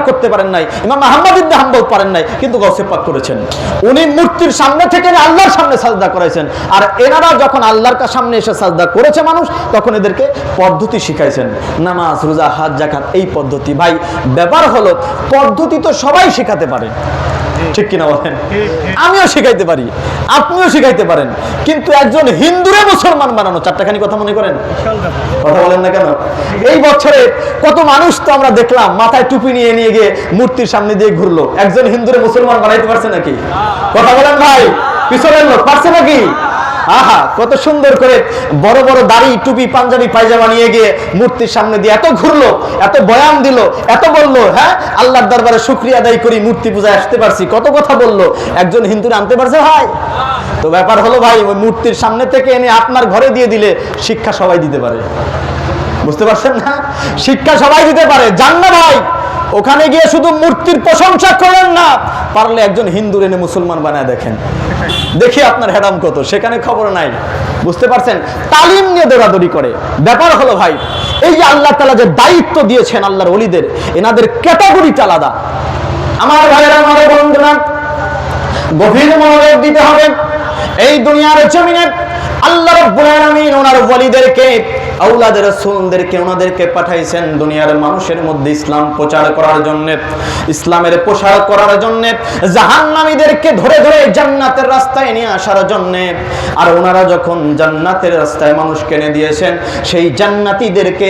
করতে পারেন নাই, ইমাম হাম্বল পারেন নাই, কিন্তু পাক করেছেন। উনি মূর্তির সামনে থেকে আল্লাহর সামনে সাজদা আর এনারা যখন আল্লাহর কা- সামনে এসে সাজদা করেছে মানুষ, তখন এদেরকে পদ্ধতি শিখাইছেন। নামাজ, রোজা হাত জাকাত এই পদ্ধতি। ভাই, ব্যাপার হলো, পদ্ধতি তো সবাই শেখাতে পারে। ঠিক কিনা বলেন? আমিও পারি, আপনিও পারেন। কিন্তু একজন হিন্দুরে মুসলমান বানানো, চারটাখানি কথা মনে করেন? কথা বলেন না কেন? এই বছরে কত মানুষ তো আমরা দেখলাম, মাথায় টুপি নিয়ে নিয়ে গিয়ে মূর্তির সামনে দিয়ে ঘুরলো। একজন হিন্দুরে মুসলমান বানাইতে পারছে নাকি? কথা বলেন ভাই, পিছনের লোক পারছে নাকি? আহা, কত সুন্দর করে বড় বড় দাড়ি, টুপি, পাঞ্জাবি, পায়জামা নিয়ে গিয়ে মূর্তির সামনে দিয়ে এত ঘুরলো, এত বয়ান দিল, এত বলল হ্যাঁ? আল্লাহর দরবারে শুক্রিয়া আদায় করি, মূর্তি পূজায় আসতে পারছি। কত কথা বলল, একজন হিন্দুরে আনতে পারছে ভাই? তো ব্যাপার হলো ভাই, ওই মূর্তির সামনে থেকে এনে আপনার ঘরে দিয়ে দিলে শিক্ষা সবাই দিতে পারে। বুঝতে পারছেন না? শিক্ষা সবাই দিতে পারে। জান না ভাই, ওখানে গিয়ে শুধু মূর্তির প্রশংসা পারলে একজন হিন্দু এনে মুসলমান বানায় দেখেন। দেখি আপনার হেডাম কত, সেখানে খবর নাই। বুঝতে পারছেন? তালিম নিয়ে দৌড়াদৌড়ি করে। ব্যাপার হলো ভাই, এই যে আল্লাহ তালা যে দায়িত্ব দিয়েছেন আল্লাহর অলিদের এনাদের ক্যাটাগরিটা আলাদা। আমার ভাইয়েরা আমার বন্ধুরা, গভীর মনোযোগ দিতে হবে। এই দুনিয়ার জমিনে আল্লাহ রাব্বুল আলামিন ওনার ওয়ালিদেরকে আউলাদের রসুলদেরকে, ওনাদেরকে পাঠাইছেন দুনিয়ার মানুষের মধ্যে ইসলাম প্রচার করার জন্য, ইসলামের প্রসার করার জন্য, জাহান্নামীদেরকে ধরে ধরে জান্নাতের রাস্তায় নিয়ে আসার জন্য। আর ওনারা যখন জান্নাতের রাস্তায় মানুষ কেনে দিয়েছেন, সেই জান্নাতীদেরকে